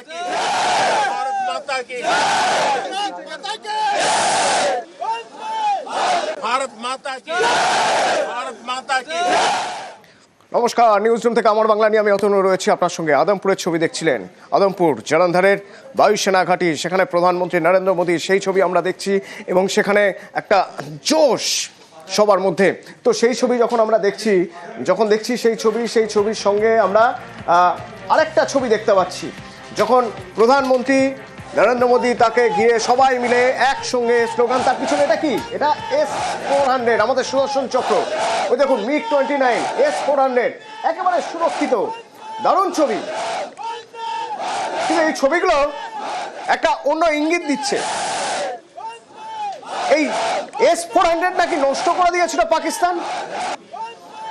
की भारत माता की भारत माता की भारत माता की নমস্কার নিউজ রুম থেকে আমার বাংলা নিয়ে আমি অতনু রয়েছি আপনার সঙ্গে আদমপুরের ছবি দেখছিলেন আদমপুর জলন্ধরের বায়ুসেনা ঘাঁটি সেখানে প্রধানমন্ত্রী নরেন্দ্র মোদী সেই ছবি আমরা দেখছি এবং সেখানে একটা জোশ সবার মধ্যে তো সেই ছবি যখন আমরা দেখছি যখন দেখছি সেই ছবি সেই ছবির সঙ্গে আমরা আহ, আরেকটা ছবি দেখতে পাচ্ছি যখন প্রধানমন্ত্রী নরেন্দ্র মোদী তাকে ঘিরে সবাই মিলে একসঙ্গে স্লোগান, তার পিছনে এটা কি? এটা এস ফোর হান্ড্রেড আমাদের সুদর্শন চক্র। ওই দেখুন MiG twenty nine S four hundred একেবারে সুরক্ষিত। দারুণ ছবি। কিন্তু এই ছবিগুলো একটা অন্য ইঙ্গিত দিচ্ছে। এই এস ফোর হান্ড্রেড নাকি নষ্ট করে দিয়েছিল পাকিস্তান?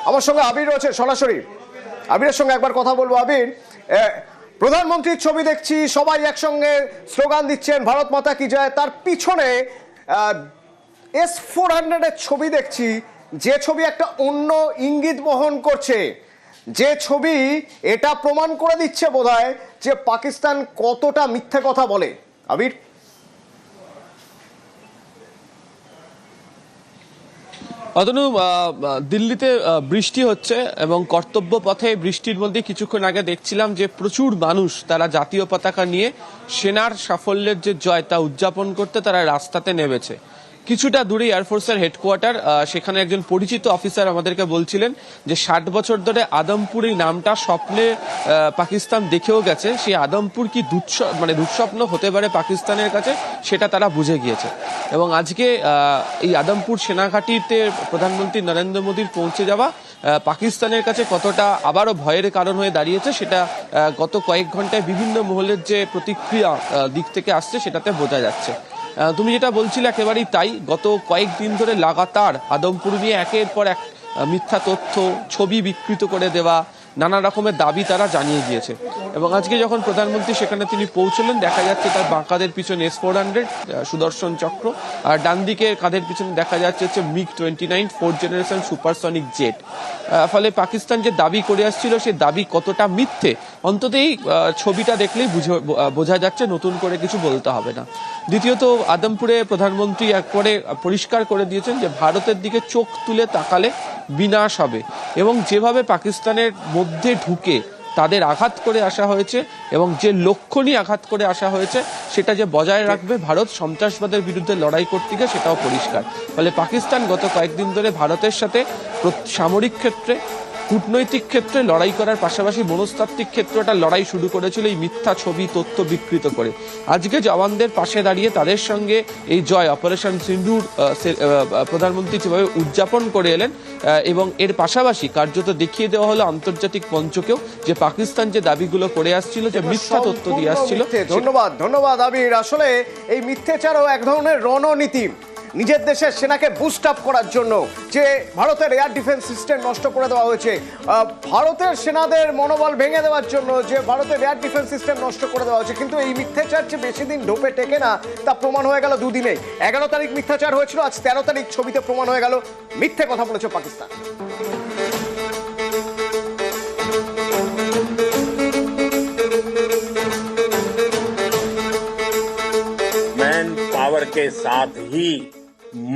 আমার সঙ্গে আবির রয়েছে, সরাসরি। আবিরের সঙ্গে একবার কথা বলব। আবির প্রধানমন্ত্রীর ছবি দেখছি, সবাই একসঙ্গে স্লোগান দিচ্ছেন, ভারত মাতা কি যায় তার পিছনে এস ফোর হান্ড্রেডের ছবি দেখছি, যে ছবি একটা অন্য ইঙ্গিত বহন করছে। যে ছবি এটা প্রমাণ করে দিচ্ছে বোধহয় যে পাকিস্তান কতটা মিথ্যে কথা বলে। আবির অতনু দিল্লিতে বৃষ্টি হচ্ছে এবং কর্তব্য পথে বৃষ্টির মধ্যে কিছুক্ষণ আগে দেখছিলাম যে প্রচুর মানুষ তারা জাতীয় পতাকা নিয়ে সেনার সাফল্যের যে জয় তা উদযাপন করতে তারা রাস্তাতে নেমেছে। কিছুটা দূরে এয়ারফোর্সের হেডকোয়ার্টার সেখানে একজন পরিচিত অফিসার আমাদেরকে বলছিলেন যে ষাট বছর ধরে আদমপুর এই নামটা স্বপ্নে পাকিস্তান দেখেও গেছে। সেই আদমপুর কি দুঃস্ব মানে দুঃস্বপ্ন হতে পারে পাকিস্তানের কাছে? সেটা তারা বুঝে গিয়েছে। এবং আজকে এই আদমপুর সেনাঘাটিতে প্রধানমন্ত্রী নরেন্দ্র মোদীর পৌঁছে যাওয়া পাকিস্তানের কাছে কতটা আবারও ভয়ের কারণ হয়ে দাঁড়িয়েছে, সেটা গত কয়েক ঘন্টায় বিভিন্ন মহলের যে প্রতিক্রিয়া দিক থেকে আসছে, সেটাতে বোঝা যাচ্ছে। তুমি যেটা বলছিলে একেবারেই তাই। গত কয়েকদিন ধরে লাগাতার আদমপুর নিয়ে একের পর এক মিথ্যা তথ্য, ছবি বিকৃত করে দেওয়া, নানা রকমের দাবি তারা জানিয়ে দিয়েছে। এবং আজকে যখন প্রধানমন্ত্রী সেখানে তিনি পৌঁছলেন, দেখা যাচ্ছে তার বাঁ কাঁধের পিছনে এস ফোর হান্ড্রেড সুদর্শন চক্র, আর ডান দিকে কাঁধের পিছনে দেখা যাচ্ছে হচ্ছে MiG twenty nine fourth generation supersonic jet ফলে পাকিস্তান যে দাবি করে আসছিল, সে দাবি কতটা মিথ্যে, অন্তত এই ছবিটা দেখলেই বুঝে, বোঝা যাচ্ছে, নতুন করে কিছু বলতে হবে না। দ্বিতীয়ত, আদমপুরে প্রধানমন্ত্রী একবারে পরিষ্কার করে দিয়েছেন যে ভারতের দিকে চোখ তুলে তাকালে বিনাশ হবে এবং যেভাবে পাকিস্তানের মধ্যে ঢুকে তাদের আঘাত করে আসা হয়েছে এবং যে লক্ষ্য নিয়ে আঘাত করে আসা হয়েছে, সেটা যে বজায় রাখবে ভারত সন্ত্রাসবাদের বিরুদ্ধে লড়াই করতে গিয়ে সেটাও পরিষ্কার। ফলে পাকিস্তান গত কয়েকদিন ধরে ভারতের সাথে সামরিক ক্ষেত্রে কূটনৈতিক ক্ষেত্রে লড়াই করার পাশাপাশি মনস্তাত্ত্বিক ক্ষেত্রে ক্ষেত্রটা লড়াই শুরু করেছিল এই মিথ্যা ছবি তথ্য বিকৃত করে। আজকে জওয়ানদের পাশে দাঁড়িয়ে তাদের সঙ্গে এই জয় অপারেশন সিন্ধুর প্রধানমন্ত্রী যেভাবে উদযাপন করে এলেন এবং এর পাশাপাশি কার্যত দেখিয়ে দেওয়া হলো আন্তর্জাতিক মঞ্চকেও যে পাকিস্তান যে দাবিগুলো করে আসছিল যে মিথ্যা তথ্য দিয়ে আসছিল ধন্যবাদ ধন্যবাদ আবির আসলে এই মিথ্যেচারও এক ধরনের রণনীতি। নিজের দেশের সেনাকে বুস্ট আপ করার জন্য যে ভারতের এয়ার ডিফেন্স সিস্টেম নষ্ট করে দেওয়া হয়েছে আহ, ভারতের সেনাদের মনোবল ভেঙে দেওয়ার জন্য যে ভারতের এয়ার ডিফেন্স সিস্টেম নষ্ট করে দেওয়া হয়েছে কিন্তু এই মিথ্যাচার যে বেশি দিন ঢোপে টেকে না তা প্রমাণ হয়ে গেল দুদিনে এগারো তারিখ মিথ্যাচার হয়েছিল আজ তেরো তারিখ ছবিতে প্রমাণ হয়ে গেল মিথ্যে কথা বলেছে পাকিস্তান मैन पावर के साथ ही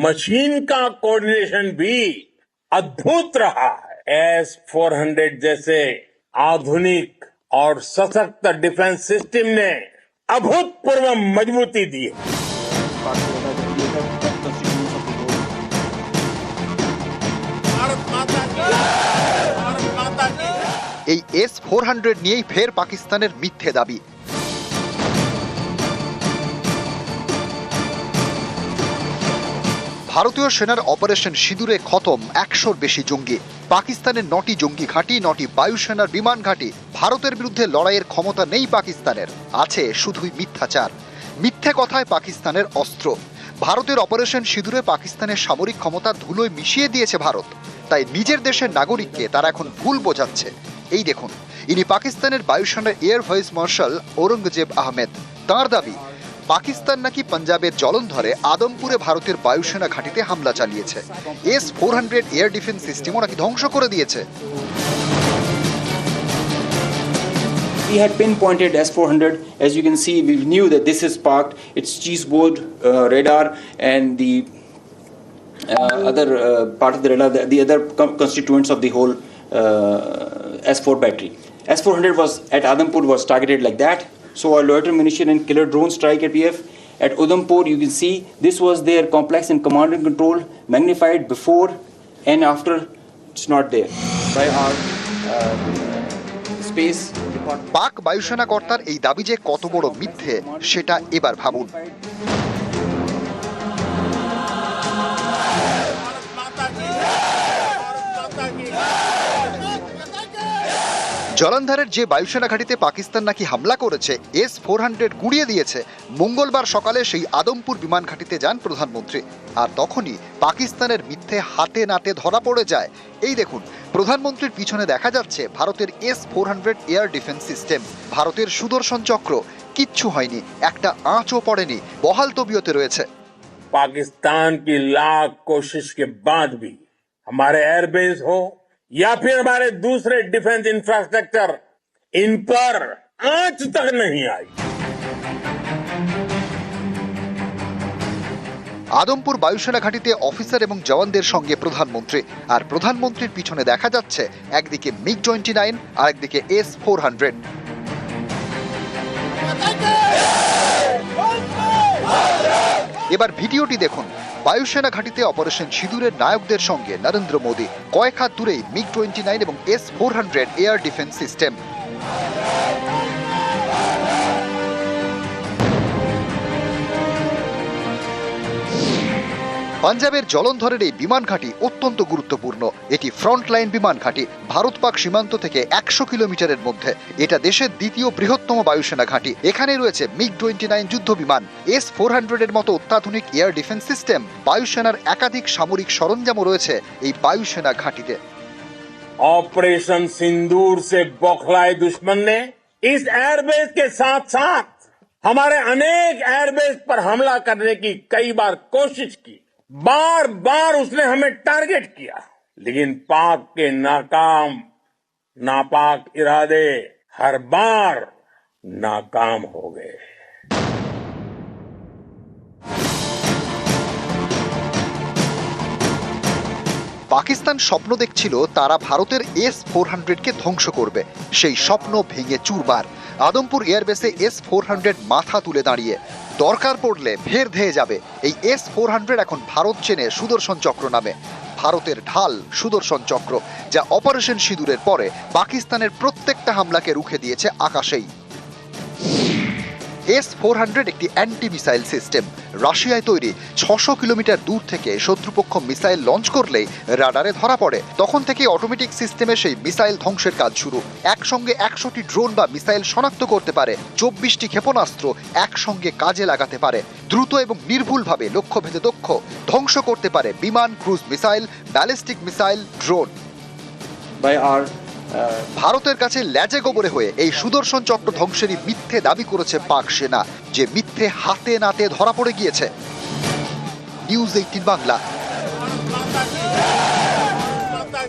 मशीन का कोऑर्डिनेशन भी अद्भुत रहा है एस फोर हंड्रेड जैसे आधुनिक और सशक्त डिफेंस सिस्टम ने अभूतपूर्व मजबूती दी है भारत माता की भारत माता की এই এস ফোর হান্ড্রেড নিয়েই ফের পাকিস্তানের মিথ্যে দাবি ভারতীয় সেনার অপারেশন সিঁদুরে খতম, একশোর বেশি জঙ্গি। পাকিস্তানের নটি জঙ্গি ঘাঁটি, নটি বায়ুসেনার বিমান ঘাঁটি। ভারতের বিরুদ্ধে লড়াইয়ের ক্ষমতা নেই পাকিস্তানের। আছে শুধুই মিথ্যাচার। মিথ্যে কথায় পাকিস্তানের অস্ত্র। ভারতের অপারেশন সিঁদুরে পাকিস্তানের সামরিক ক্ষমতা ধুলোয় মিশিয়ে দিয়েছে ভারত। তাই নিজের দেশের নাগরিককে তারা এখন ভুল বোঝাচ্ছে। এই দেখুন, ইনি পাকিস্তানের বায়ুসেনার air vice marshal Aurangzeb Ahmed. তাঁর দাবি পাকিস্তান নাকি পাঞ্জাবের জলন্ধরে আদমপুরে ভারতের বায়ুসেনা ঘাঁটিতে হামলা চালিয়েছে S four hundred air defence সিস্টেমও নাকি ধ্বংস করে দিয়েছে We had pinpointed S400. As you can see, we knew that this is parked. It's cheeseboard uh, radar and the uh, other uh, part of the radar, the, the other constituents of the whole uh, S4 battery. S400 was at Adampur was targeted like that. So our loiter munition and killer drone strike at PF. At Udampur, you can see this was their complex and command and control magnified before and after. It's not there by our uh, space. পাক বায়ুসেনা কর্তার এই দাবি যে কত বড় মিথ্যে সেটা এবার ভাবুন জলন্ধরের যে বায়ুসেনা ঘাঁটিতে পাকিস্তান নাকি হামলা করেছে এস ফোর হান্ড্রেড গুড়িয়ে দিয়েছে মঙ্গলবার সকালে সেই আদমপুর বিমান ঘাঁটিতে যান প্রধানমন্ত্রী আর তখনই পাকিস্তানের মিথ্যে হাতে নাতে ধরা পড়ে যায় এই দেখুন প্রধানমন্ত্রীর পিছনে দেখা যাচ্ছে ভারতের S four hundred air defence system ভারতের সুদর্শন চক্র কিচ্ছু হয়নি একটা আঁচও পড়েনি বহাল তবিয়তে রয়েছে पाकिस्तान की लाख कोशिश के बाद भी हमारे एयरबेस हो या फिर हमारे दूसरे डिफेंस इंफ्रास्ट्रक्चर इन पर आंच तक नहीं आई আদমপুর বায়ুসেনা ঘাঁটিতে অফিসার এবং জওয়ানদের সঙ্গে প্রধানমন্ত্রী আর প্রধানমন্ত্রীর পিছনে দেখা যাচ্ছে একদিকে মিগ টোয়েন্টি নাইন আর একদিকে এস ফোর হান্ড্রেড এবার ভিডিওটি দেখুন। বায়ুসেনা ঘাঁটিতে অপারেশন সিঁদুরের নায়কদের সঙ্গে নরেন্দ্র মোদী, কয়েক হাত দূরেই মিগ টোয়েন্টি নাইন এবং S four hundred air defence system পাঞ্জাবের জলন্ধরের এই বিমান ঘাঁটি অত্যন্ত গুরুত্বপূর্ণ এটি ফ্রন্ট লাইন বিমান ঘাঁটি ভারত পাক সীমান্ত থেকে একশো কিলোমিটারের মধ্যে এটা দেশের দ্বিতীয় বৃহত্তম বায়ুসেনা ঘাঁটি এখানে রয়েছে মিগ টোয়েন্টি নাইন যুদ্ধ বিমান এস ফোর হান্ড্রেডের মতো অত্যাধুনিক এয়ার ডিফেন্স সিস্টেম বায়ুসেনার একাধিক সামরিক সরঞ্জামও রয়েছে এই বায়ুসেনা ঘাঁটিতে ऑपरेशन सिंदूर से बौखलाए दुश्मन ने इस एयरबेस के साथ साथ हमारे अनेक एयरबेस पर हमला करने की कई बार कोशिश की बार बार उसने हमें टारगेट किया लेकिन पाक के नाकाम नापाक इरादे हर बार नाकाम हो गए পাকিস্তান স্বপ্ন দেখছিল তারা ভারতের এস ফোর হান্ড্রেডকে ধ্বংস করবে সেই স্বপ্ন ভেঙে চুরবার আদমপুর এয়ারবেসে এস ফোর হান্ড্রেড মাথা তুলে দাঁড়িয়ে দরকার পড়লে ফের ধেয়ে যাবে। এই এস ফোর হান্ড্রেড এখন ভারত চেনে সুদর্শন চক্র নামে। ভারতের ঢাল সুদর্শন চক্র, যা অপারেশন সিঁদুরের পরে পাকিস্তানের প্রত্যেকটা হামলাকে রুখে দিয়েছে আকাশেই। এস ফোর হান্ড্রেড একটি অ্যান্টি মিসাইল সিস্টেম রাশিয়ায় তৈরি। ছশো কিলোমিটার দূর থেকে শত্রুপক্ষ মিসাইল লঞ্চ করলেই রাডারে ধরা পড়ে। তখন থেকে অটোমেটিক সিস্টেমে সেই মিসাইল ধ্বংসের কাজ শুরু। একসঙ্গে একশোটি ড্রোন বা মিসাইল শনাক্ত করতে পারে। চব্বিশটি ক্ষেপণাস্ত্র একসঙ্গে কাজে লাগাতে পারে। দ্রুত এবং নির্ভুলভাবে লক্ষ্যভেদে দক্ষ ধ্বংস করতে পারে বিমান, cruise missile ballistic missile drone by ভারতের কাছে ল্যাজে গোবরে হয়ে এই সুদর্শন চক্র ধ্বংসেরই মিথ্যে দাবি করেছে পাক সেনা, যে মিথ্যে হাতে নাতে ধরা পড়ে গিয়েছে। News eighteen Bangla.